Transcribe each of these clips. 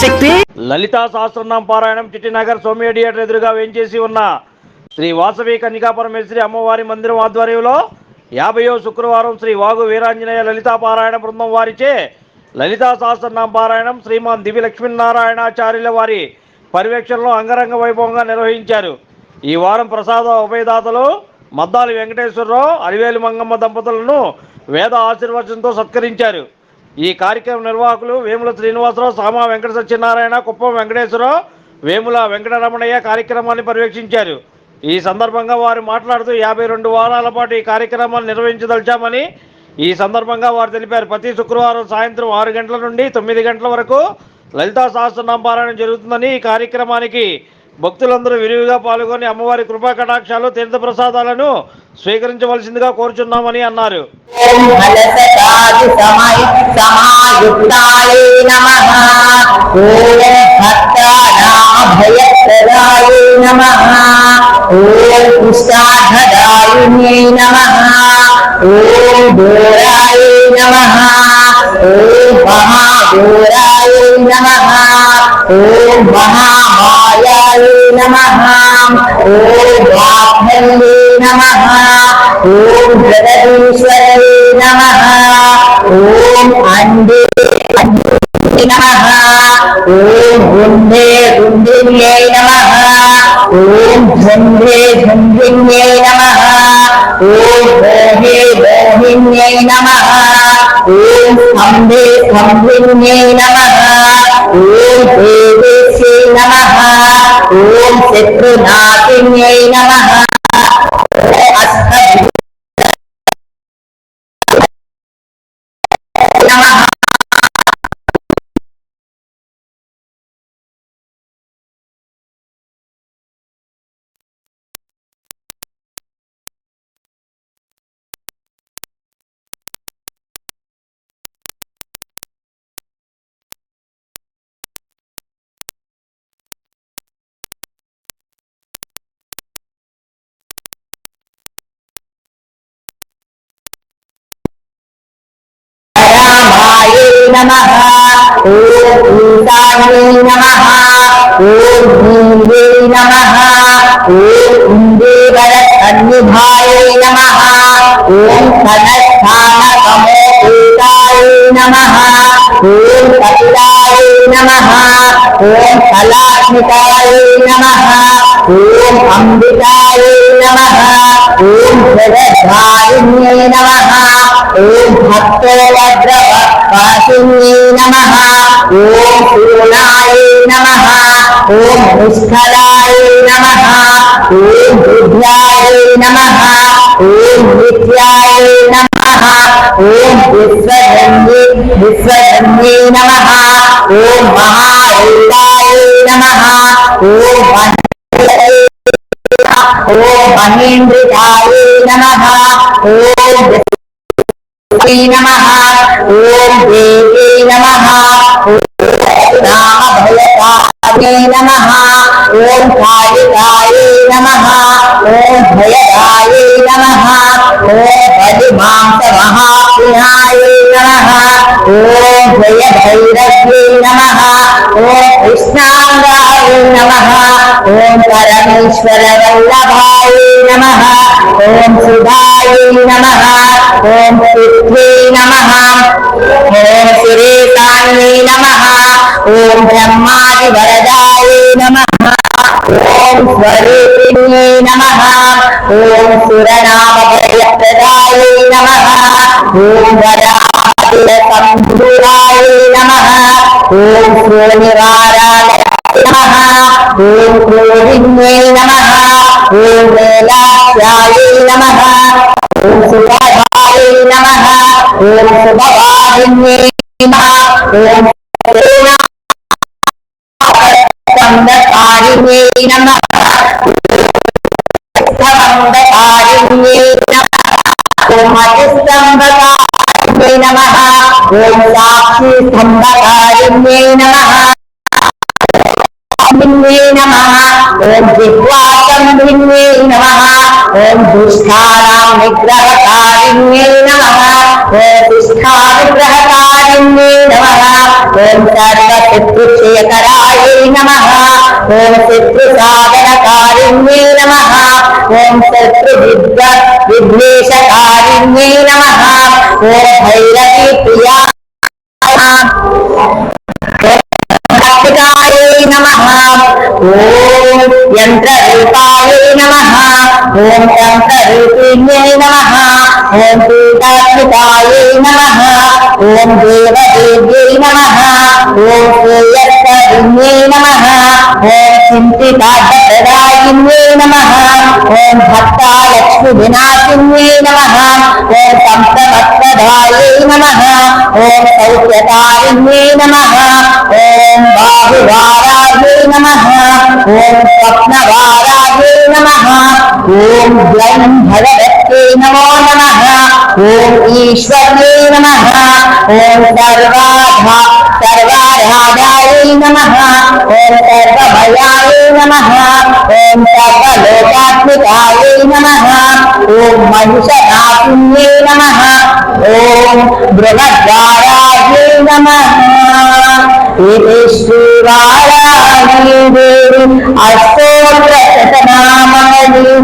శక్తి లలితా సహస్రనామ పారాయణం చిట్టినగర్ సోమియ థియేటర్ ఎదురుగా వేంచేసి ఉన్న శ్రీ వాసవి కన్యకా అమ్మవారి మందిరం ఆధ్వర్యంలో యాభయో శుక్రవారం శ్రీ వాగు వీరాంజనేయ లలితా పారాయణ బృందం వారిచే లలితా సహస్రనామ పారాయణం శ్రీమాన్ దివి లక్ష్మీనారాయణాచార్యుల వారి పర్యవేక్షణలో అంగరంగ వైభవంగా నిర్వహించారు. ఈ వారం ప్రసాద ఉభయదాతలు మద్దాలి వెంకటేశ్వరరావు అలివేలు మంగమ్మ దంపతులను వేద ఆశీర్వచనంతో సత్కరించారు. ఈ కార్యక్రమ నిర్వాహకులు వేముల శ్రీనివాసరావు సామా వెంకట సత్యనారాయణ కుప్పం వెంకటేశ్వరరావు వేముల వెంకటరమణయ్య కార్యక్రమాన్ని పర్యవేక్షించారు. ఈ సందర్భంగా వారు మాట్లాడుతూ యాభై రెండు వారాల పాటు ఈ కార్యక్రమాన్ని నిర్వహించదలిచామని ఈ సందర్భంగా వారు తెలిపారు. ప్రతి శుక్రవారం సాయంత్రం ఆరు గంటల నుండి తొమ్మిది గంటల వరకు లలితా సహస్రనామ పారాయణం జరుగుతుందని ఈ కార్యక్రమానికి భక్తులందరూ విరివిగా పాల్గొని అమ్మవారి కృపా కటాక్షాలు తీర్థప్రసాదాలను స్వీకరించవలసిందిగా కోరుచున్నామని అన్నారు. ॐ ஓம் பூராய நமஹ ஓம் மகாபூராய நமஹ ஓம் மகாமாயாய நமஹ ஓம் வாக்மந்தே நமஹ ஓம் ஜெகதீஸ்வரே நமஹ ஓம் அண்டே நமஹ ஓம் குண்டே குண்டின்யே நமஹ ஓம் குண்டே குண்டின்யே అంబే సంభిన్నే నమ. ఓం దేవేశ్వే నమ. ఓం శత్రునాశిన్యై నమ. ఓం ఈశాన్యై నమ ఓం భీందే నమ ఓం ఇందేవర సన్నిధాయై నమ नमः ओम कपिलाय नमः ओम कलात्मिकाय नमः ओम अमृताय नमः ओम जगद्धारिण्ये नमः ओम भक्तवद्रवपासिन्ये नमः ओम पूर्णाय नमः ओम निष्ठराय नमः ओम बुद्ध्याय नमः ओम नित्याय नमः ओम विश्व విశ్వధర్మే నమ. ఓం మహాయుధాయ నమ. ఓం ఓం మహేంద్రికాయ నమ. ఓం నమ. ఓం దేవే నమ. రామభయకాయ నమ. ఓం కాళికాయ నమ. ఓం భయదాయ నమ ఓం బలిమాంసమహాప్రియాయ నమ ఓం జయ భైరవ్యే నమ ఓం కృష్ణాంగాయ నమ ఓం పరమేశ్వర వల్లభాయ నమ ఓం సుధాయ నమ ఓం నమ ఓం నమ ఓం బ్రహ్మాది వరదాయ నమ ఓం స్వరూపిణ్యే నమ ఓం సురనామప్రదాయ నమ ఓం వరాసుర సంభూరాయ నమ ఓం శ్రోనివారాయ నమ ఓం క్రోధిన్యే నమ ఓం వేలాస్యాయ నమ ఓం సుభాయ నమ ఓం శుభవాదిన్యే నమ ఓం ఓం నమ ఓం సాక్షి స్తంభకారిణ్యే నమ నమ ఓం జిహ్వాసం నమ ఓం దుష్టానాం నిగ్రహకారిణ్యై నమః ఓం తిష్ఠా ఓం ఓం ఓం శత్రు విద్వ విద్వేషకారిణ్యై నమః ఓం భైరవీ ప్రియా నమ ఓం యంత్రరూపాయై నమ ఓం యంత్రరూపిణ్యై నమ ఓం పీఠాత్మికాయై నమ ఓం దేవదేవ్యై నమ ఓం శ్రేయస్కరిణ్యై నమ ఓం చింతితార్థప్రదాయిన్యై నమ. ఓం భక్తాలక్ష్మి వినాశిన్యై నమః. ఓం సంప్రమత్ప్రదాయై నమః. ఓం సౌఖ్యకారిణ్యై నమః. ఓం బాహువారాధ్యై నమః. ఓం స్వప్నవారాధ్యై నమః. ఓం గ్లం భగవత్యై నమో. ఓం ఓం నమః ఓం సర్వభయాయై నమః ఓం సర్వలోకాత్మికాయై నమః ఓం మహిషనాశిన్యై నమః ఓం బృహద్వారాయై నమః ఇది శ్రీవారాయణీ దేవి అష్టోత్తర శతనామావళి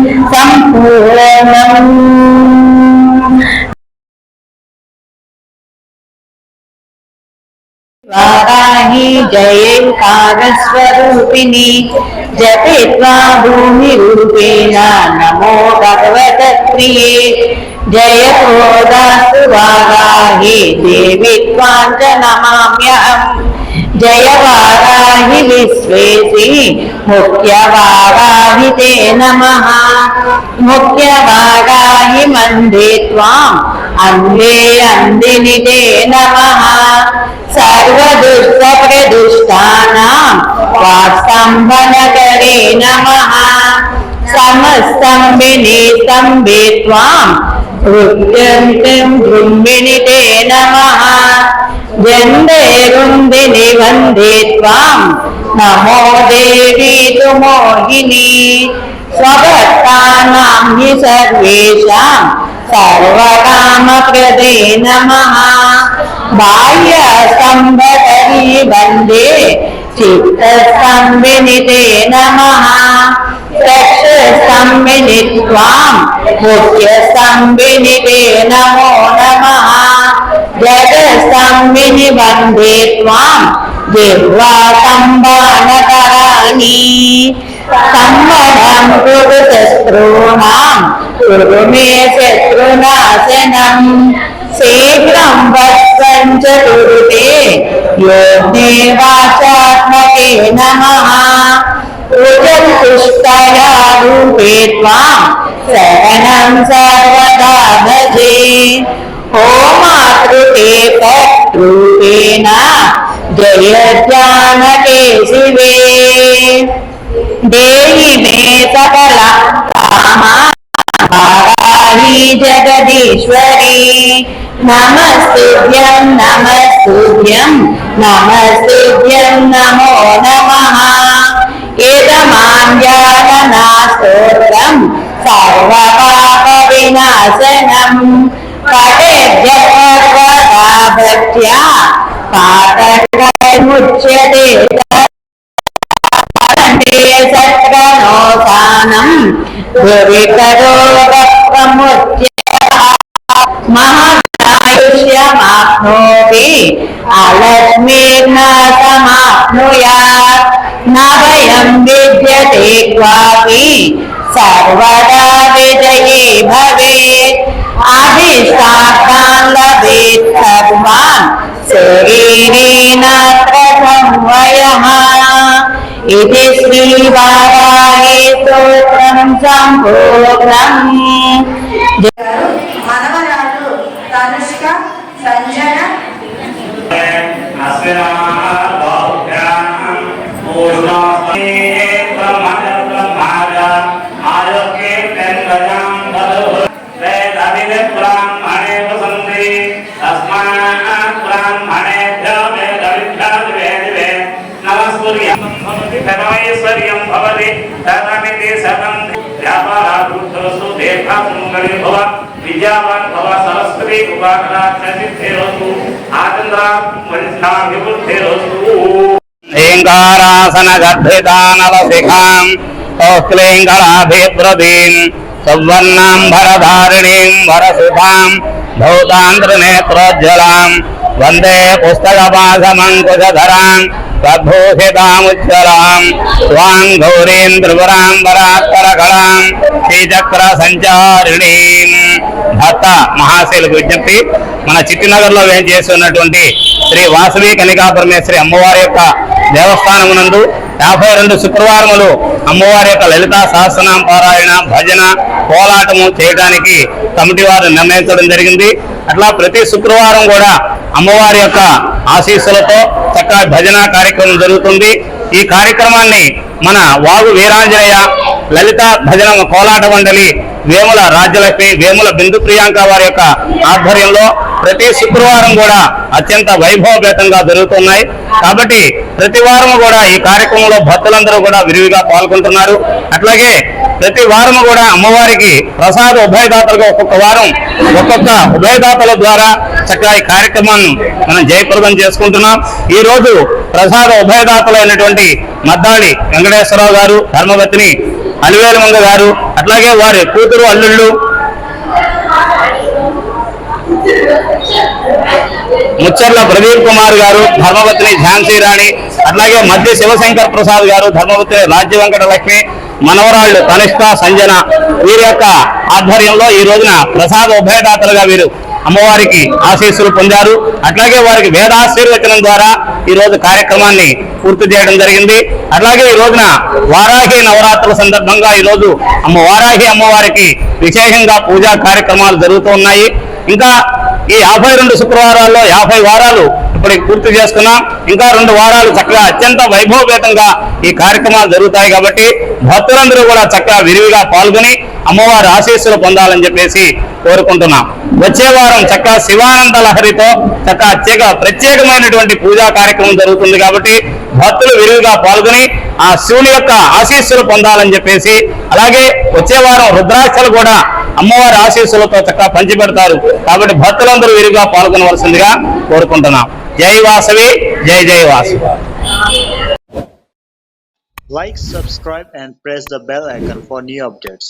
जयेङ्कारस्वरूपिणि जपेत्वा भूमिरूपेण, नमो भगवत भगवतप्रिये। जय भोदास्तु वाराहि देवि त्वां च नमाम्यहम् जय वाराहि विश्वेसि मुख्यवाराहि ते नमः। मुख्य वाराहि मन्दे त्वाम्। అందే అందిని నమ నమః. సర్వదుష్టప్రదుష్టానాం వాస్తంభనకరే నమః. సమస్తంభిని స్తంభే త్వాం రుద్యంతిం దృంభిణి తే నమః జండేరుందిని వందే త్వాం నమో దేవీ తు మోహిని స్వభక్తానాం హి సర్వేషాం సర్వకామప్రదే నమః బాహ్యస్తంభకరీ వందే చిత్తస్తంభిని నమ చక్షుస్తంభిని త్వాం ముఖ్యస్తంభిని తే నమో. నమః జగస్తంభిని వందే త్వాం జిహ్వా సంబానకరాణి సంవరం కురు శత్రూణాం కురు మే శత్రునాశనం शीघ्रं चतुर्थे योग्नेवाचात्मके नमः। उजत्कुष्टया रूपे त्वां शरणं सर्वदा भजे। होमाकृते तत्रूपेण जय जानके शिवे। देहि मे सकला कामा। సకల కామా వారాహి జగదీశ్వరి. నమస్తుభ్యం నమస్తుభ్యం నమస్తుభ్యం నమో నమః. ఏదమాంజాననా స్తోత్రం సర్వపాప వినాశనం పఠేభ్య महायुष्यमाप्नोति अलस्मेर्न समाप्नुयात् न वयं सर्वदा विजयी भवेत्। आदिशान् लभेत् सर्वान्। शरीरेण प्रथं ఇది శ్రీవారాహి స్తోత్రం సంపూర్ణం మనవరాలు తనుష్క సంజన. ఐశ్వర్యం దీర్ఘాసుమంగళి భవ విద్యావాన్ భవ సరస్వతి కృపాకరాక్షసిద్ధిరస్తు ఆచంద్ర మనిషాభివృద్ధిరస్తు శ్రీంకారాసన గర్భితానల శిఖాం కౌక్లీంగళాభిప్రదీం సువర్ణాంబరధారిణీం వరసుధాం భూతాంధ్రనేత్రోజ్వలాం వందే పుస్తకపాశమంకుశధరాం తద్భూషితాముచ్చరాం స్వాం గౌరీం త్రిపురాంబరాత్పరకళాం శ్రీచక్ర సంచారిణీం భర్త మహాశైలకు విజ్ఞప్తి. మన చిట్టినగర్లో వేం చేసి ఉన్నటువంటి శ్రీ వాసవి కనికా పరమేశ్వరి అమ్మవారి యొక్క దేవస్థానమునందు యాభై రెండు శుక్రవారములు అమ్మవారి యొక్క లలితా సహస్రనామ పారాయణ భజన కోలాటము చేయడానికి కమిటీ వారు నిర్ణయించడం జరిగింది. అట్లా ప్రతి శుక్రవారం కూడా అమ్మవారి యొక్క ఆశీస్సులతో చక్కగా భజన కార్యక్రమం జరుగుతుంది. ఈ కార్యక్రమాన్ని మన వాగు వీరాంజనేయ లలిత భజన కోలాట మండలి వేముల రాజ్యలక్ష్మి వేముల బిందు ప్రియాంక వారి యొక్క ఆధ్వర్యంలో ప్రతి శుక్రవారం కూడా అత్యంత వైభవపేతంగా జరుగుతున్నాయి. కాబట్టి ప్రతి వారం కూడా ఈ కార్యక్రమంలో భక్తులందరూ కూడా విరివిగా పాల్గొంటున్నారు. అట్లాగే ప్రతి వారం కూడా అమ్మవారికి ప్రసాద ఉభయదాతలుగా ఒక్కొక్క వారం ఒక్కొక్క ఉభయదాతల ద్వారా చక్కగా ఈ కార్యక్రమాన్ని మనం జయప్రదం చేసుకుంటున్నాం. ఈ రోజు ప్రసాద ఉభయదాతలైనటువంటి మద్దాళి వెంకటేశ్వరరావు గారు ధర్మవతిని అలివేలమంగ గారు అట్లాగే వారి కూతురు అల్లుళ్ళు. ముచ్చర్ల ప్రదీప్ కుమార్ గారు ధర్మవతిని ఝాన్సీ రాణి అట్లాగే మధ్య శివశంకర్ ప్రసాద్ గారు ధర్మవతిని రాజ్య వెంకట లక్ష్మి మనవరాళ్ళు తనిష్ట సంజన వీరి యొక్క ఆధ్వర్యంలో ఈ రోజున ప్రసాద ఉభయదాతలుగా వీరు అమ్మవారికి ఆశీస్సులు పొందారు. అట్లాగే వారికి వేదాశీర్వచనం ద్వారా ఈ రోజు కార్యక్రమాన్ని పూర్తి చేయడం జరిగింది. అట్లాగే ఈ రోజున వారాహి నవరాత్రుల సందర్భంగా ఈ రోజు అమ్మ వారాహి అమ్మవారికి విశేషంగా పూజా కార్యక్రమాలు జరుగుతూ ఉన్నాయి. ఇంకా ఈ యాభై రెండు శుక్రవారాల్లో యాభై వారాలు ఇప్పటికి పూర్తి చేసుకున్నాం. ఇంకా రెండు వారాలు చక్కగా అత్యంత వైభవపేతంగా ఈ కార్యక్రమాలు జరుగుతాయి కాబట్టి భక్తులందరూ కూడా చక్కగా విరివిగా పాల్గొని అమ్మవారి ఆశీస్సులు పొందాలని చెప్పేసి కోరుకుంటున్నాం. వచ్చే వారం చక్కగా శివానంద లహరితో చక్కగా అత్యక ప్రత్యేకమైనటువంటి పూజా కార్యక్రమం జరుగుతుంది కాబట్టి భక్తులు విరివిగా పాల్గొని ఆ శివుని యొక్క ఆశీస్సులు పొందాలని చెప్పేసి అలాగే వచ్చే వారం రుద్రాక్షలు కూడా అమ్మవారి ఆశీస్సులతో చక్కగా పంచిపెడతారు. కాబట్టి భక్తులందరూ విరిగా పాల్గొనవలసిందిగా కోరుకుంటున్నాం. జై వాసవి జై జై Vasavi Like, subscribe, and press the bell icon for new updates.